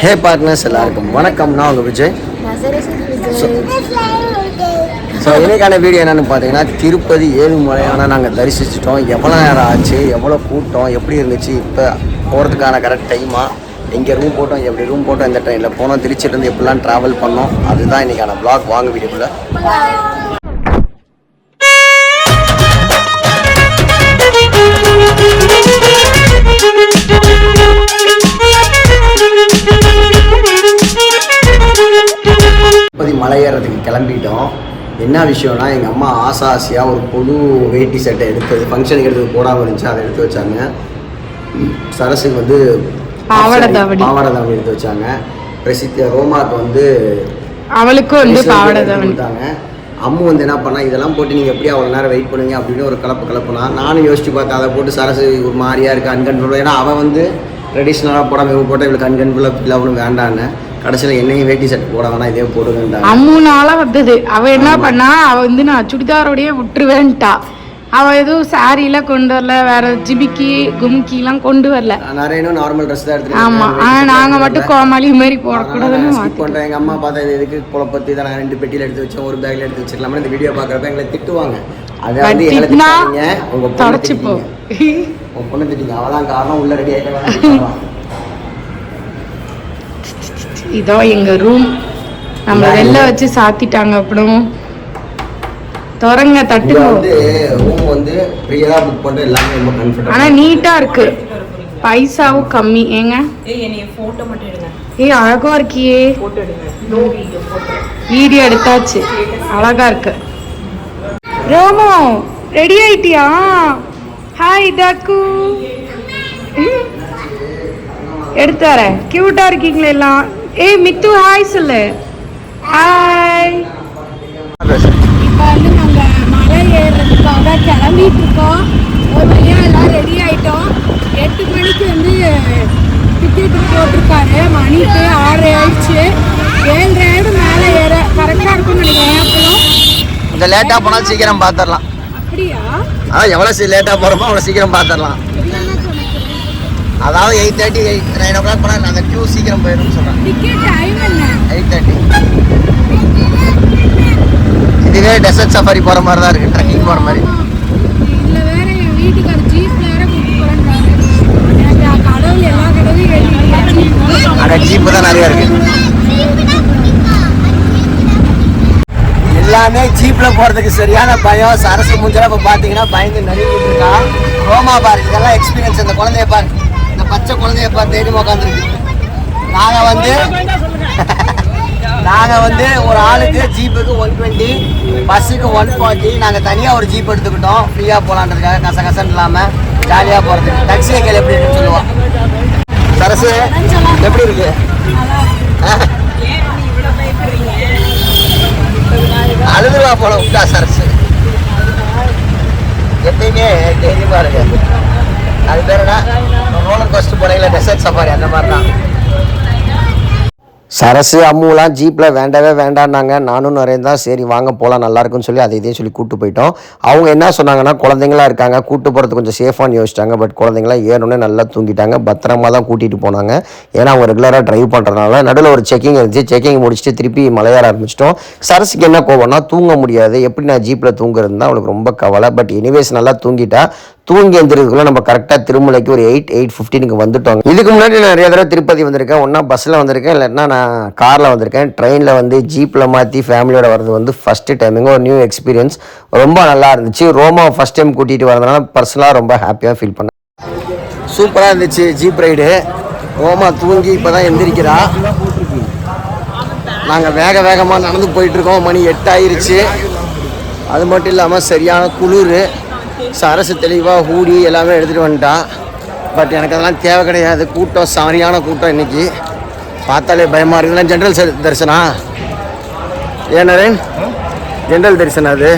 ஹே partners எல்லாருக்கும் வணக்கம். நான் உங்கள் விஜய். ஸோ இன்றைக்கான வீடியோ என்னென்னு பார்த்தீங்கன்னா திருப்பதி ஏழுமலையான நாங்கள் தரிசிச்சிட்டோம். எவ்வளோ நேரம் ஆச்சு? எவ்வளோ கூட்டம்? எப்படி இருந்துச்சு? இப்போ போகிறதுக்கான கரெக்ட் டைமா எங்கே ரூம் போட்டோம்? எப்படி ரூம் போட்டோம்? எந்த ட்ரெயினில் போனோம்? திருச்சியிலேருந்து எப்படிலாம் ட்ராவல் பண்ணோம்? அதுதான் இன்னைக்கான பிளாக் வாங்க வீடியோக்குள்ளே. என்ன விஷயம்னா எங்கள் அம்மா ஆசை ஆசையாக ஒரு புது வேட்டி சட்டை எடுத்தது ஃபங்க்ஷனுக்கு எடுத்து போடாமல் இருந்துச்சு அதை எடுத்து வச்சாங்க. சரஸுக்கு வந்து பாவாடை தாவணி. எடுத்து வச்சாங்க. பிரசித்த ரோமாக்கு வந்து அவளுக்கும் வந்து பாவாடை கொடுத்தாங்க. அம்மு வந்து என்ன பண்ணா இதெல்லாம் போட்டு நீங்கள் எப்படி அவ்வளோ நேரம் வெயிட் பண்ணுங்க அப்படின்னு ஒரு கலப்பு கலப்புனா நானும் யோசிச்சு பார்த்தேன். அதை போட்டு சரசு ஒரு மாதிரியா இருக்கு அன்கன்ட்ரோல் ஏன்னா அவன் வந்து ட்ரெடிஷ்னலாக போடாமல் போட்டால் இவளுக்கு அன்கன்ட்ரோலாக ஃபீல் ஆகணும் வேண்டான்னு. கடைசியில் என்னையும் வேட்டி சட்டை போட வேணாம் இதே போடுங்கன்றாங்க அம்முனால வந்தது. அவ என்ன பண்ணா அவ வந்து நான் சுடிதாரோடய விட்டுருவேன்ட்டா. அவ எதுவும் சாரில கொண்டு வரல வேற ஜிபிக்கி கும்கிலாம் கொண்டு வரல. நிறைய நார்மல் ட்ரெஸ் தான் எடுத்துட்டு ஆமா. ஆனா நாங்க மட்டும் கோமாளி மாதிரி போடக்கூடாதுன்னு ஸ்கிப் எங்கள் அம்மா பார்த்தா இது எதுக்கு குழப்பத்தி தான் நான் ரெண்டு பெட்டியில் எடுத்து வச்சேன் ஒரு பேக்கில் எடுத்து வச்சிருக்கலாம்னு இந்த வீடியோ பார்க்குறப்ப எங்களை திட்டுவாங்க. அதை வந்து எங்களை திட்டினா திட்டாதீங்க. உங்கள் பொண்ணு தொடச்சு போ. திட்டிங்க. உங்கள் பொண்ணு திட்டிங்க. அவதான் காரணம். உள்ள ரெடி ஆகிட்டு இதோ எங்க ரூம் நம்ம வெளில வச்சு சாத்திட்டாங்க அப்புறம். தட்டுங்க. வந்து ரூம் வந்து ஃப்ரீயாக புக் பண்ணுறது எல்லாமே ரொம்ப ஆனா கம்ஃபர்டபுள் நீட்டா இருக்கு. பைசாவும் கம்மி. ஏங்க? ஏய் என்னைய போட்டோ மட்டும் எடுங்க. ஏய் அழகா இருக்கியே. போட்டோ எடுங்க. நோ வீடியோ போட்டோ வீடியோ எடுத்தாச்சு. அழகா இருக்கு. ரோமோ ரெடி ஆயிட்டியா? ஹாய் டாக்கு ம். எடுத்து வரேன் கியூட்டா இருக்கீங்களா எல்லாம். ஏய் மித்து ஹாய் சொல்லு. ஹாய் இப்போ வந்து நாங்கள் மலை ஏறுறதுக்காக கிளம்பிட்டு இருக்கோம் ஒரு வழியாக எல்லாம் ரெடி ஆயிட்டோம். எட்டு மணிக்கு வந்து டிக்கெட் போட்டிருக்காரு. மணிக்கு ஆறு ஆயிடுச்சு. ஏழரை ஆயிடும் மேலே ஏற கரெக்டாக இருக்கும்னு நினைக்கிறேன். அப்புறம்? கொஞ்சம் லேட்டாக போனால் சீக்கிரம் பார்த்துடலாம் அப்படியா? அதான் எவ்வளோ சி லேட்டாக போகிறோமோ அவ்வளோ சீக்கிரம் பார்த்துடலாம் அதாவது eight thirty eight nine o'clock போனால் அந்த க்யூ சீக்கிரம் போயிடும்னு சொல்கிறேன் எயிட் தேர்ட்டி இதுவே டெசர்ட் சஃபாரி போகிற மாதிரி. தான் இருக்குது ட்ரெக்கிங் போகிற மாதிரி அங்கே ஜீப்பு தான் நிறையா இருக்குது எல்லாமே ஜீப்பில் போகிறதுக்கு சரியான பயம். சரசு மூஞ்சலாம் இப்போ பார்த்தீங்கன்னா பயந்து நடுங்கிட்டு இருக்கா. ரோமா பாரு இதெல்லாம் எக்ஸ்பீரியன்ஸ் இந்த குழந்தைய பாரு இந்த பச்சை குழந்தைய பார்த்து தேடி உட்காந்துருக்கு. நாங்கள் வந்து நாங்கள் வந்து ஒரு ஆளுக்கு ஜீப்புக்கு ஒன் டுவெண்ட்டி பஸ்ஸுக்கு ஒன் ஃபார்ட்டி நாங்கள் தனியாக ஒரு ஜீப் எடுத்துக்கிட்டோம். ஃப்ரீயாக போகலான்றதுக்காக கச கசன் இல்லாமல் ஜாலியாக போகிறதுக்கு டாக்ஸியை கேள்வி எப்படி இருக்குன்னு சொல்லுவான் சரசு எப்படி இருக்கு? அழுதுவா போல உண்டா சரசு. எப்பயுமே தைரியமா இருக்கு அது பேர் என்ன? ரோலர் கோஸ்டர் போனீங்களா டெசர்ட் சஃபாரி அந்த மாதிரி தான் சரசு அம்முலாம் ஜீப்பில் வேண்டவே வேண்டான்னாங்க. நானும் நிறைய தான் சரி வாங்க போகலாம் நல்லாயிருக்குன்னு சொல்லி அதை இதையும் சொல்லி கூப்பிட்டு போயிட்டோம். அவங்க என்ன சொன்னாங்கன்னா குழந்தைங்களா இருக்காங்க கூட்டு போகிறது கொஞ்சம் சேஃபானு யோசிச்சாங்க. பட் குழந்தைங்களாம் ஏறணுன்னே நல்லா தூங்கிட்டாங்க. பத்திரமா தான் கூட்டிகிட்டு போனாங்க. ஏன்னா அவங்க ரெகுலராக ட்ரைவ் பண்ணுறதுனால நடுவில் ஒரு செக்கிங் இருந்துச்சு. செக்கிங் முடிச்சுட்டு திருப்பி மலையாற ஆரம்பிச்சிட்டோம். சரசுக்கு என்ன கோவம்னா தூங்க முடியாது. எப்படி நான் ஜீப்பில் தூங்குறதுன்னு தான் அவளுக்கு ரொம்ப கவலை. பட் எனிவேஸ் நல்லா தூங்கிட்டா. தூங்கி எந்திரதுக்குள்ள நம்ம கரெக்டாக திருமலைக்கு ஒரு எயிட் எயிட் ஃபிஃப்டீனுக்கு வந்துட்டோம் இதுக்கு முன்னாடி நான் நிறைய தடவை திருப்பதி வந்திருக்கேன். ஒன்றா பஸ்ஸில் வந்திருக்கேன். இல்லைன்னா நான் காரில் வந்திருக்கேன். ட்ரெயினில் வந்து ஜீப்பில் மாற்றி ஃபேமிலியோட வர்றது வந்து ஃபஸ்ட்டு டைமிங் ஒரு நியூ எக்ஸ்பீரியன்ஸ் ரொம்ப நல்லா இருந்துச்சு. ரோமா ஃபஸ்ட் டைம் கூட்டிகிட்டு வரதுனால பர்சனலாக ரொம்ப ஹாப்பியாக ஃபீல் பண்ணேன். சூப்பராக இருந்துச்சு ஜீப் ரைடு ரோமா தூங்கி இப்போ தான் எந்திரிக்கிறா. நாங்கள் வேக வேகமாக நடந்து போயிட்டுருக்கோம் மணி எட்டு ஆயிருச்சு. அது மட்டும் இல்லாமல் சரியான குளிர். சரசு தெளிவாக ஹூடி எல்லாமே எடுத்துகிட்டு வந்துட்டா. பட் எனக்கு அதெல்லாம் தேவை கிடையாது. கூட்டம் சரியான கூட்டம் இன்னைக்கு. பார்த்தாலே பயமாக இருக்குது இதெல்லாம் ஜென்ரல் தரிசனா? ஏன் நரேன்? ஜென்ரல் தரிசனம் அது?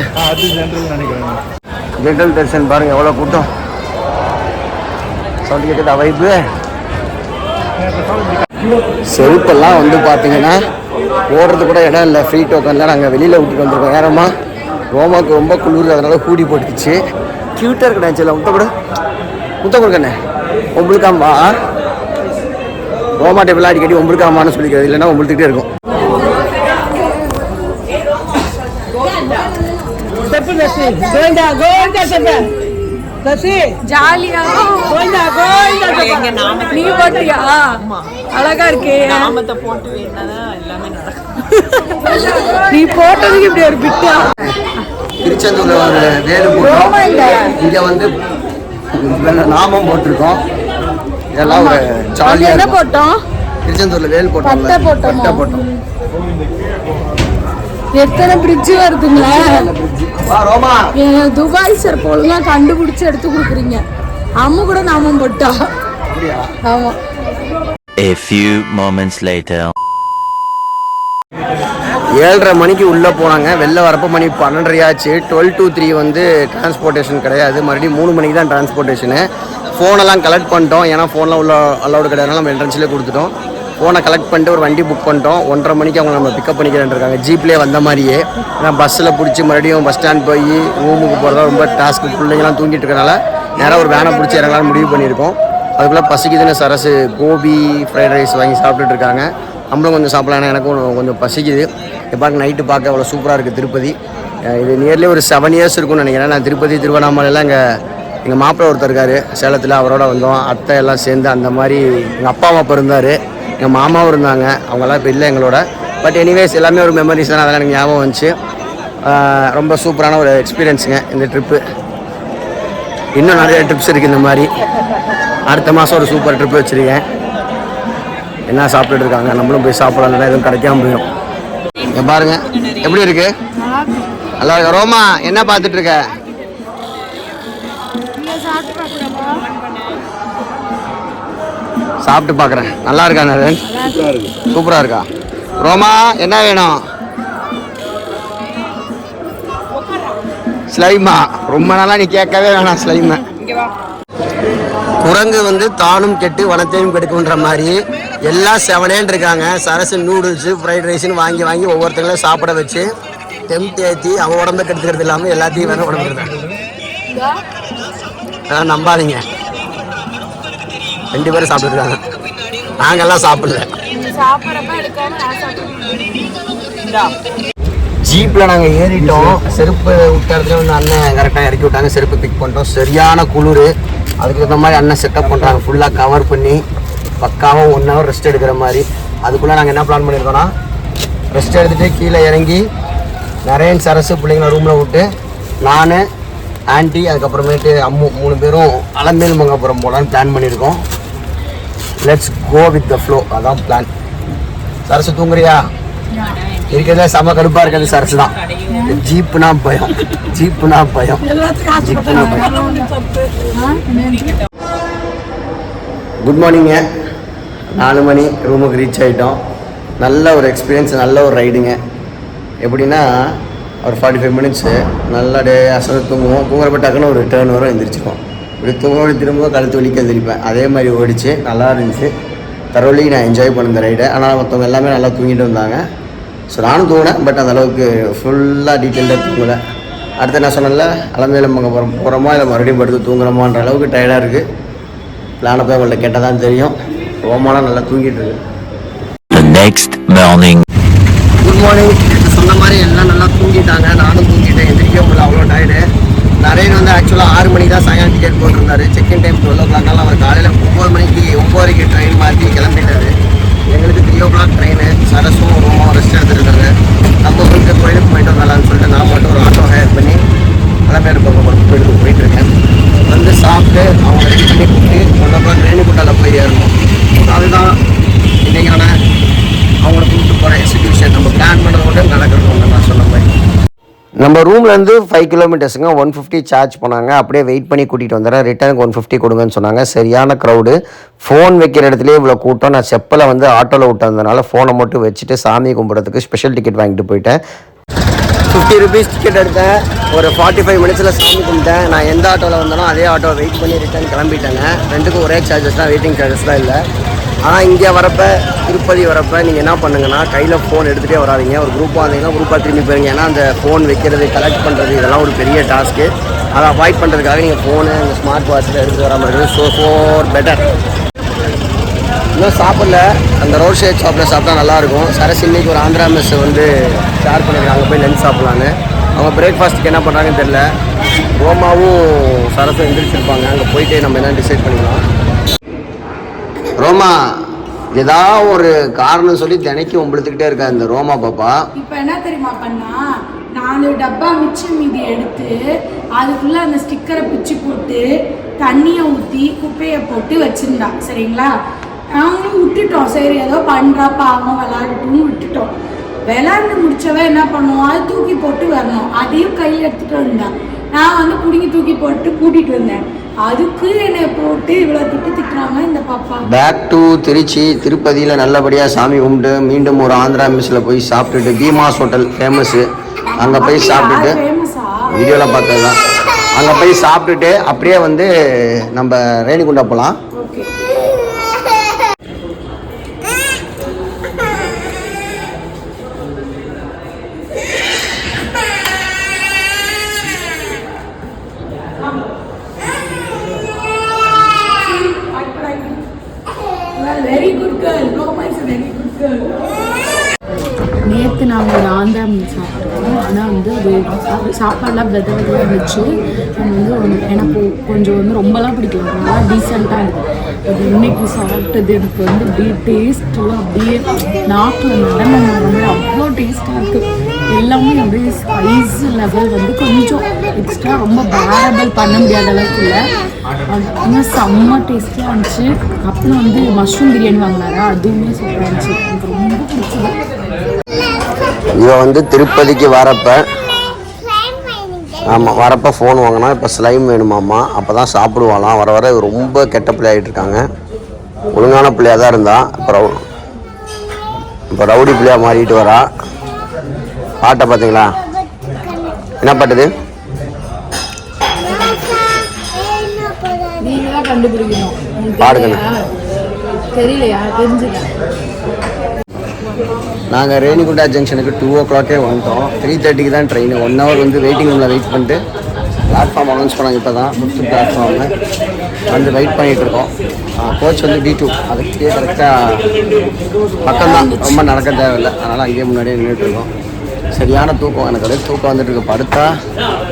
ஜென்ரல் தரிசன் பாருங்க எவ்வளோ கூட்டம். சவுண்ட் கேட்குதா வைப்பு செருப்பெல்லாம் வந்து பார்த்தீங்கன்னா ஓடுறது கூட இடம் இல்லை. ஃப்ரீ டோக்கனில் நாங்கள் வெளியில் விட்டுட்டு வந்திருக்கோம். ஏறமா ரோமாவுக்கு ரொம்ப குளிர் அதனால கூடி போட்டுச்சு ಕ್ಯೂಟಾಗಿ ಕಡೆ ಹಂಚಲ್ಲ ಮುತ್ತ ಬಿಡು முத்த கொடுக்கண்ணே. உங்களுக்கு அம்மா ரோமாட்டை பிள்ளை அடிக்கடி உங்களுக்கு அம்மான்னு சொல்லிக்கிறது. இல்லைன்னா உங்களுக்கிட்டே இருக்கும். அழகா இருக்கு. நீ போட்டதுக்கு இப்படி ஒரு பிட்டா? திருச்செந்தூரில் ஒரு வேலு போட்டோம். இங்கே வந்து நாமம் போட்டிருக்கோம். இதெல்லாம் ஒரு ஜாலியாக போட்டோம்? திருச்செந்தூரில் வேல் போட்டோம். பட்டை போட்டோமா? பட்டை போட்டோம்? எத்தனை பிரிட்ஜ் வருதுங்களா வா ரோமா. என் துபாய் சார் போலாம் கண்டுபிடிச்சு எடுத்து கொடுக்குறீங்க. அம்மு கூட நாமம் போட்டா. ஆமா. A few moments later. ஏழரை மணிக்கு உள்ளே போனாங்க. வெளில வரப்போ மணி பன்னெண்டரை ஆச்சு. டுவெல் டூ த்ரீ வந்து டிரான்ஸ்போர்ட்டேஷன் கிடையாது. மறுபடியும் மூணு மணிக்கு தான் டிரான்ஸ்போர்ட்டேஷனு ஃபோனெல்லாம் கலெக்ட் பண்ணிட்டோம். ஏன்னா ஃபோன்லாம் உள்ள அலௌடு கிடையாது. நம்ம என்ட்ரன்ஸ்லேயே கொடுத்துட்டோம். ஃபோனை கலெக்ட் பண்ணிட்டு ஒரு வண்டி புக் பண்ணிட்டோம். ஒன்றரை மணிக்கு அவங்க நம்ம பிக்கப் பண்ணிக்கிறேன் இருக்காங்க ஜீப்லேயே வந்த மாதிரியே. ஏன்னா பஸ்ஸில் பிடிச்சி மறுபடியும் பஸ் ஸ்டாண்ட் போய் ரூமுக்கு போகிறதா ரொம்ப டாஸ்க்கு பிள்ளைங்கலாம் தூங்கிட்டு இருக்கனால நேராக ஒரு வேனை பிடிச்சி இறங்கலாம்னு முடிவு பண்ணியிருக்கோம். அதுக்குள்ளே பசிக்குதுன்னு சரசு கோபி ஃப்ரைட் ரைஸ் வாங்கி சாப்பிட்டுட்டு இருக்காங்க. நம்மளும் கொஞ்சம் சாப்பிடலாம் எனக்கும் கொஞ்சம் பசிக்குது. இப்போ பார்க்க நைட்டு பார்க்க அவ்வளோ சூப்பராக இருக்குது திருப்பதி. இது நியர்லி ஒரு செவன் இயர்ஸ் இருக்கும்னு நினைக்கிறேன். நான் திருப்பதி திருவண்ணாமலையில் இங்கே எங்கள் மாப்பிள்ளை ஒருத்தர் இருக்கார். சேலத்தில் அவரோட வந்தோம். அத்தை எல்லாம் சேர்ந்து அந்த மாதிரி எங்கள் அப்பா அம்மா அப்போ இருந்தார். எங்கள் மாமாவும் இருந்தாங்க. அவங்கெல்லாம் இப்போ இல்லை எங்களோட. பட் எனிவேஸ் எல்லாமே ஒரு மெமரிஸ் தான். அதெல்லாம் எனக்கு ஞாபகம் வந்துச்சு. ரொம்ப சூப்பரான ஒரு எக்ஸ்பீரியன்ஸுங்க இந்த ட்ரிப்பு இன்னும் நிறைய ட்ரிப்ஸ் இருக்குது இந்த மாதிரி. அடுத்த மாதம் ஒரு சூப்பர் ட்ரிப் வச்சுருக்கேன். என்ன சாப்பிட்டுட்டு இருக்காங்க? நம்மளும் போய் சாப்பிடலாம். எதுவும் கிடைக்காம போயிடும் இங்க பாருங்க. எப்படி இருக்கு? நல்லா இருக்கு? ரோமா என்ன பார்த்துட்டு இருக்க? சாப்பிட்டு பார்க்குறேன். நல்லா இருக்கா நரேன் சூப்பராக இருக்கா? ரோமா என்ன வேணும்? ஸ்லைமா. ரொம்ப நாளாக நீ கேட்கவே வேணாம் ஸ்லைமை. குரங்கு வந்து தானும் கெட்டு வனத்தையும் கெடுக்குன்ற மாதிரி எல்லாம் செவனேன்னு இருக்காங்க. சரசு நூடுல்ஸு ஃப்ரைட் ரைஸ்னு வாங்கி வாங்கி ஒவ்வொருத்தங்களும் சாப்பிட வச்சு டெம்ட் ஏற்றி அவன் உடம்ப கெடுத்துக்கிறது இல்லாமல் எல்லாத்தையும் வேணும் உடம்பு அதான் நம்பாதீங்க. ரெண்டு பேரும் சாப்பிட்டுருக்காங்க. நாங்கெல்லாம் சாப்பிடல. ஜீப்பில் நாங்கள் ஏறிட்டோம். செருப்பு விட்ட இடத்துல வந்து அண்ணன் கரெக்டாக இறக்கி விட்டாங்க. செருப்பு பிக் பண்ணிட்டோம். சரியான குளிர். அதுக்கு தகுந்த மாதிரி அண்ணன் செட்டப் பண்ணுறாங்க ஃபுல்லாக கவர் பண்ணி பக்காவாக ஒன் ஹவர் ரெஸ்ட் எடுக்கிற மாதிரி. அதுக்குள்ளே நாங்கள் என்ன பிளான் பண்ணியிருக்கோம்னா ரெஸ்ட் எடுத்துகிட்டு கீழே இறங்கி நிறைய சரசு பிள்ளைங்கள ரூமில் விட்டு நான் ஆண்டி அதுக்கப்புறமேட்டு அம்மு மூணு பேரும் அலமேல் மங்கபுரம் போகலான்னு பிளான் பண்ணியிருக்கோம் let's go with the flow அதான் பிளான் சரசு தூங்குறியா? இருக்கிறதே செம கடுப்பா இருக்கிறது சரசு தான் ஜீப்புனா பயம். ஜீப்புனா பயம். ஜீப்புனா பயம். குட் மார்னிங்க நாலு மணி ரூமுக்கு ரீச் ஆகிட்டோம் நல்ல ஒரு எக்ஸ்பீரியன்ஸ் நல்ல ஒரு ரைடுங்க எப்படின்னா ஒரு ஃபார்ட்டி ஃபைவ் மினிட்ஸு நல்லா டே அசல் தூங்குவோம். தூங்குறப்ப டக்குன்னு ஒரு டேர்ன் வரும் எந்திரிச்சிப்போம் இப்படி தூங்க திரும்ப கழுத்து வலிக்க எந்திரிப்பேன். அதே மாதிரி ஓடிச்சு நல்லா இருந்துச்சு. தரோலி நான் என்ஜாய் பண்ண இந்த ரைடை ஆனால் மற்றவங்க எல்லாமே நல்லா தூங்கிட்டு வந்தாங்க. ஸோ நானும் தூங்கினேன் பட் அந்த அளவுக்கு ஃபுல்லாக டீட்டெயில்டாக தூங்கலை. அடுத்து என்ன சொன்னேன்ல அலமேலம் அங்கே போகிறோம் போகிறோமா இல்லை மறுபடியும் படுத்து தூங்குறோமான்ற அளவுக்கு டயர்டாக இருக்குது பிளானை போய் அவங்கள்ட்ட கேட்டால் தான் தெரியும். ரோமாலாம் நல்லா தூங்கிட்டு இருக்கு. Next morning. குட் மார்னிங் சொன்ன மாதிரி எல்லாம் நல்லா தூங்கிட்டாங்க. நானும் தூங்கிட்டேன் எந்திரிக்க முடியல அவ்வளோ டயர்டு நரேன் வந்து ஆக்சுவலாக ஆறு மணிக்கு தான் சாயங்காலம் டிக்கெட் போட்டிருந்தாரு செக்இன் டைம் டுவெல் ஓ கிளாக்னால அவர் காலையில் ஒம்பது மணிக்கு ஒம்பதுக்கு ட்ரெயின் மாற்றி கிளம்பிட்டாரு எங்களுக்கு த்ரீ ஓ கிளாக் ட்ரெயின் சரஸும் ரொம்ப ரெஸ்ட் எடுத்துருக்காங்க. நம்ம கொஞ்சம் கோயிலுக்கு போயிட்டு வரலாம்னு சொல்லிட்டு நான் மட்டும் ஒரு ஆட்டோ ஹையர் பண்ணி கிளம்பேர் பக்கம் கோயிலுக்கு போயிட்டு போயிட்டுருக்கேன் வந்து சாப்பிட்டு அவங்க ரெடி பண்ணி கூப்பிட்டு ஒன் ஓ ரேணிகுண்டாவில் போய் ஏறணும். அதுதான் இன்றைக்கான அவங்கள கூப்பிட்டு போகிற எக்ஸிக்யூஷன் நம்ம பிளான் பண்ணுறது மட்டும் நடக்கிறது ஒன்று நம்ம ரூம்லேருந்து ஃபைவ் கிலோமீட்டர்ஸுங்க ஒன் ஃபிஃப்டி சார்ஜ் பண்ணாங்க. அப்படியே வெயிட் பண்ணி கூட்டிகிட்டு வந்துடுறேன். ரிட்டனுக்கு ஒன் ஃபிஃப்டி கொடுங்கன்னு சொன்னாங்க. சரியான க்ரௌடு ஃபோன் வைக்கிற இடத்துலேயே இவ்வளோ கூட்டம். நான் செப்பலை வந்து ஆட்டோவில் விட்டதுனால ஃபோனை மட்டும் வச்சுட்டு சாமி கும்பிட்றதுக்கு ஸ்பெஷல் டிக்கெட் வாங்கிட்டு போயிட்டேன். ஃபிஃப்டி ருபீஸ் டிக்கெட் எடுத்தேன். ஒரு ஃபார்ட்டி ஃபைவ் மினிட்ஸில் சாமி கும்பிட்டேன். நான் எந்த ஆட்டோவில் வந்தாலும் அதே ஆட்டோ வெயிட் பண்ணி ரிட்டர்ன் கிளம்பிட்டேங்க. ரெண்டுக்கும் ஒரே சார்ஜஸ் தான் வெயிட்டிங் சார்ஜஸ் தான் இல்லை. ஆனால் இங்கே வரப்ப திருப்பதி வரப்ப நீங்கள் என்ன பண்ணுங்கன்னா கையில் ஃபோன் எடுத்துகிட்டே வராதிங்க. ஒரு குரூப்பாக வந்தீங்கன்னா குரூப்பாக திரும்பி போயிருங்க. ஏன்னா அந்த ஃபோன் வைக்கிறது கலெக்ட் பண்ணுறது இதெல்லாம் ஒரு பெரிய டாஸ்க்கு அதை அவாய்ட் பண்ணுறதுக்காக நீங்கள் ஃபோனு இந்த ஸ்மார்ட் வாட்சில் எடுத்துகிட்டு வராமல் இருக்குது ஸோ ஃபோர் பெட்டர் இன்னும் சாப்பிடல. அந்த ரோட் சைட் ஷாப்பில் சாப்பிட்டா நல்லாயிருக்கும். சரஸ் இன்னைக்கு ஒரு ஆந்திரா மெஸ் வந்து ஷேர் பண்ணியிருக்காங்க அங்கே போய் லஞ்ச் சாப்பிட்லான்னு. அவங்க பிரேக்ஃபாஸ்ட்டுக்கு என்ன பண்ணுறாங்கன்னு தெரில ரோமாவும் சரஸும் எந்திரிச்சிருப்பாங்க. அங்கே போயிட்டு நம்ம என்ன டிசைட் பண்ணிக்கலாம். ரோமா ஏதாவது ஒரு காரணம் சொல்லி தினைக்கும் உம்பளுத்துக்கிட்டே இருக்கா இந்த ரோமா பாப்பா. இப்போ என்ன தெரியுமா பண்ணா? நாலு டப்பா மிச்சம் மீதி எடுத்து அதுக்குள்ள அந்த ஸ்டிக்கரை பிச்சு போட்டு தண்ணியை ஊற்றி குப்பையை போட்டு வச்சிருந்தா. சரிங்களா? நாங்களும் விட்டுட்டோம். சரி ஏதோ பண்ணுறா பாவம் விளையாடட்டும்னு விட்டுட்டோம். விளாண்டு முடிச்சவ என்ன பண்ணுவோம்? அதை தூக்கி போட்டு வரணும். அதையும் கையில் எடுத்துகிட்டு வந்தா. நான் வந்து பிடுங்கி தூக்கி போட்டு கூட்டிகிட்டு வந்தேன். அதுக்கு என்னை போட்டு இவ்வளோ திட்டு திட்டுறாங்க இந்த பாப்பா. பேக் டு திருச்சி திருப்பதியில் நல்லபடியாக சாமி கும்பிட்டு மீண்டும் ஒரு ஆந்திரா மெஸ்ஸில் போய் சாப்பிட்டுட்டு பீமாஸ் ஹோட்டல் ஃபேமஸ்ஸு அங்கே போய் சாப்பிட்டுட்டு வீடியோவில் பார்த்தது தான் அங்கே போய் சாப்பிட்டுட்டு அப்படியே வந்து நம்ம ரேணிகுண்டா போகலாம் very good girl Roma is very good girl நேற்று நாங்கள் நான் தான் சாப்பிட்டோம். ஆனால் வந்து அது சாப்பாடெலாம் வித விதையாக இருந்துச்சு. அது வந்து எனக்கு கொஞ்சம் வந்து ரொம்பலாம் பிடிக்கல. நல்லா டீசெண்டாக இருக்கும் அது இன்னைக்கு சாப்பிட்டது எனக்கு வந்து அப்படியே டேஸ்ட்டு அப்படியே நாட்டில் நடனம் வந்து அவ்வளோ டேஸ்ட்டாக இருக்குது எல்லாமே அப்படியே ஸ்பைஸ் லெவல் வந்து கொஞ்சம் எக்ஸ்ட்ரா ரொம்ப பேரபிள் பண்ண முடியாத அளவுக்கு இல்லை. ஆனால் செம்ம டேஸ்டியாக இருந்துச்சு. அப்புறம் வந்து மஷ்ரூம் பிரியாணி வாங்கினாரா? அதுவுமே சூப்பராக இருந்துச்சு. எனக்கு ரொம்ப பிடிச்சது. இவன் வந்து திருப்பதிக்கு வரப்ப ஆமாம் வரப்போ ஃபோன் வாங்கினா இப்போ ஸ்லைம் வேணுமாம்மா. அப்போ தான் சாப்பிடுவாளாம் வர வர ரொம்ப கெட்ட பிள்ளை ஆகிட்டு இருக்காங்க. ஒழுங்கான பிள்ளையாக தான் இருந்தா. இப்போ ரவு இப்போ ரவுடி பிள்ளையாக மாறிட்டு வரா. பாட்டை பார்த்தீங்களா? என்ன பாட்டுது? தெரிஞ்சுக்க நாங்கள் ரேணிகுண்டா ஜங்ஷனுக்கு டூ ஓ கிளாக்கே வந்துட்டோம். த்ரீ தேர்ட்டிக்கு தான் ட்ரெயின் ஒன் ஹவர் வந்து வெயிட்டிங் ரூமில் வெயிட் பண்ணிட்டு பிளாட்ஃபார்ம் அனௌன்ஸ் பண்ணாங்க. இப்போ தான் ஃபிஃப்த் பிளாட்ஃபார்மு வந்து வெயிட் பண்ணிகிட்டு இருக்கோம். கோச் வந்து டி டூ அதுக்கே கரெக்டாக பக்கம் தான் ரொம்ப நடக்க தேவையில்லை. அதனால் அங்கேயே முன்னாடியே நின்றுட்டு இருக்கோம். சரியான தூக்கம். எனக்கு அப்படியே தூக்கம் வந்துட்டு இருக்கு. படுத்தா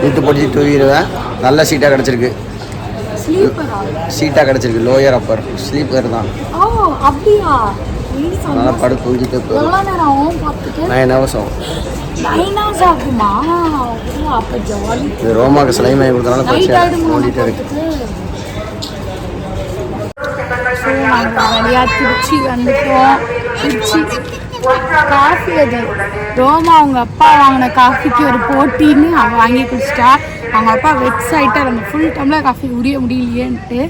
இழுத்து பிடிச்சி தூங்கிடுவேன். நல்ல சீட்டாக கிடச்சிருக்கு. சீட்டாக கிடச்சிருக்கு. லோயர் அப்பர் ஸ்லீப்பர் தான். அதனால் படு தூங்கிட்டு நைன் ஹவர்ஸ் ஆகும் இது ரோமாக்கு சிலை வாங்கி கொடுத்தனால பிரச்சனை. ஓடிட்டு இருக்கு. வழியாக திருச்சி வந்துட்டோம். திருச்சி காஃபி அது ரோமா அவங்க அப்பா வாங்கின காஃபிக்கு ஒரு போட்டின்னு அவ வாங்கி குடிச்சிட்டா. அவங்க அப்பா வெக்ஸ் ஆகிட்டார் அந்த ஃபுல் டம்ளர் காஃபி முடிய முடியலையேன்ட்டு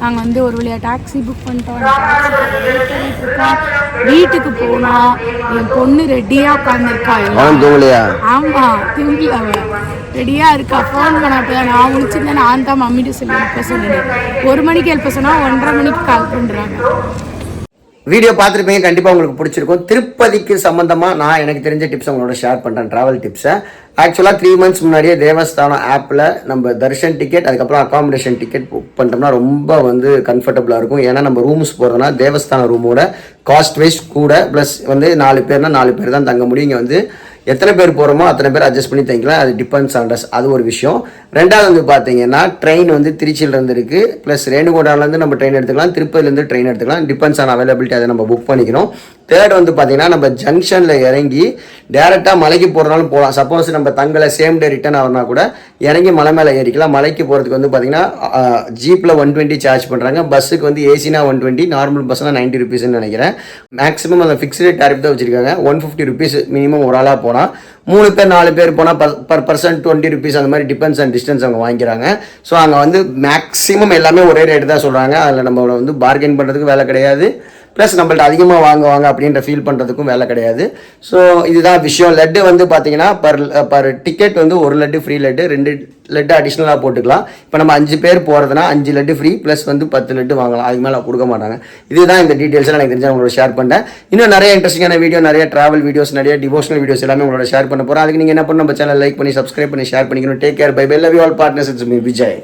நாங்கள் வந்து ஒரு வழியாக டாக்ஸி புக் பண்ணிட்டோம். வீட்டுக்கு போனோம். என் பொண்ணு ரெடியாக உட்காந்துருக்கா அவன் தூங்கலையா? ஆமா தூங்கி அவ. ரெடியா இருக்கா. ஃபோன் பண்ணப்ப நான் முடிச்சிருந்தேன் நான் தான் மம்மிட்டு சொல்லி எழுப்ப சொன்னேன் ஒரு மணிக்கு எழுப்ப சொன்னா ஒன்றரை மணிக்கு கால் பண்றாங்க. வீடியோ பார்த்துருப்பீங்க கண்டிப்பாக உங்களுக்கு பிடிச்சிருக்கும். திருப்பதிக்கு சம்மந்தமாக நான் எனக்கு தெரிஞ்ச டிப்ஸ் உங்களோட ஷேர் பண்ணுறேன் ட்ராவல் டிப்ஸை ஆக்சுவலாக த்ரீ மந்த்ஸ் முன்னாடியே தேவஸ்தானம் ஆப்பில் நம்ம தர்ஷன் டிக்கெட் அதுக்கப்புறம் அகாமடேஷன் டிக்கெட் புக் பண்ணிட்டோம்னா ரொம்ப வந்து கம்ஃபர்டபுளாக இருக்கும். ஏன்னா நம்ம ரூம்ஸ் போகிறோம்னா தேவஸ்தான ரூமோட காஸ்ட் வைஸ் கூட ப்ளஸ் வந்து நாலு பேர்னா நாலு பேர் தான் தங்க முடியும். இங்கே வந்து எத்தனை பேர் போகிறோமோ அத்தனை பேர் அட்ஜஸ்ட் பண்ணி தங்கிக்கலாம். அது டிபெண்ட்ஸ் ஆன் டஸ் அது ஒரு விஷயம். ரெண்டாவது வந்து பார்த்தீங்கன்னா ட்ரெயின் வந்து திருச்சியிலேருந்து இருக்குது ப்ளஸ் ரேணுகோடாலேருந்து நம்ம ட்ரெயின் எடுத்துக்கலாம். திருப்பதிலேருந்து ட்ரெயின் எடுத்துக்கலாம். டிபெண்ட்ஸ் ஆன் அவைலபிலிட்டி அதை நம்ம புக் பண்ணிக்கணும் தேர்ட் வந்து பார்த்தீங்கன்னா நம்ம ஜங்ஷனில் இறங்கி டேரெக்டாக மலைக்கு போகிறனாலும் போகலாம் சப்போஸ் நம்ம தங்களை சேம் டே ரிட்டர்ன் ஆகுனா கூட இறங்கி மலை மேலே ஏறிக்கலாம். மலைக்கு போகிறதுக்கு வந்து பார்த்தீங்கன்னா ஜீப்பில் ஒன் டுவெண்ட்டி சார்ஜ் பண்ணுறாங்க பஸ்ஸுக்கு வந்து ஏசினா ஒன் டுவெண்ட்டி நார்மல் பஸ்னால் நைன்ட்டி ருபீஸ்னு நினைக்கிறேன். மேக்ஸிமம் அந்த ஃபிக்ஸ்டு டாரிஃப் தான் வச்சுருக்காங்க. ஒன் ஃபிஃப்டி ருபீஸ் மினிமம் ஒரு ஆளாக போனால் மூணு பேர் நாலு பேர் போனால் பர் பர்சன் டுவெண்ட்டி ருபீஸ் அந்த மாதிரி டிபெண்ட்ஸ் அண்ட் டிஸ்டன்ஸ் அவங்க வாங்கிக்கிறாங்க. ஸோ அங்கே வந்து மேக்ஸிமம் எல்லாமே ஒரே ரேட்டு தான் சொல்கிறாங்க அதில் நம்ம வந்து பார்கெயின் பண்ணுறதுக்கு வேலை கிடையாது. ப்ளஸ் நம்மள்ட்ட அதிகமாக வாங்குவாங்க அப்படின்ற ஃபீல் பண்ணுறதுக்கும் வேலை கிடையாது. ஸோ இதுதான் விஷயம். லட்டு வந்து பார்த்தீங்கன்னா பர் பர் டிக்கெட் வந்து ஒரு லட்டு ஃப்ரீ லட்டு ரெண்டு லட்டு அடிஷ்னலாக போட்டுக்கலாம். இப்போ நம்ம அஞ்சு பேர் போகிறதுனா அஞ்சு லட்டு ஃப்ரீ ப்ளஸ் வந்து பத்து லட்டு வாங்கலாம். அதுக்கு மேலே கொடுக்க மாட்டாங்க. இதுதான் இந்த டீட்டெயில்ஸ் எனக்கு தெரிஞ்சு உங்களோட ஷேர் பண்ணேன் இன்னும் நிறைய இன்ட்ரெஸ்டிங்கான வீடியோ நிறைய ட்ராவல் வீடியோஸ் நிறைய டிவோஷனல் வீடியோஸ் எல்லாமே உங்களோட ஷேர் பண்ண போகிறேன் அதுக்கு நீங்கள் என்ன பண்ணணும்? நம்ம சேனல் லைக் பண்ணி சப்ஸ்கிரைப் பண்ணி ஷேர் பண்ணிக்கணும். Take care bye bye love you all partners it's me Vijay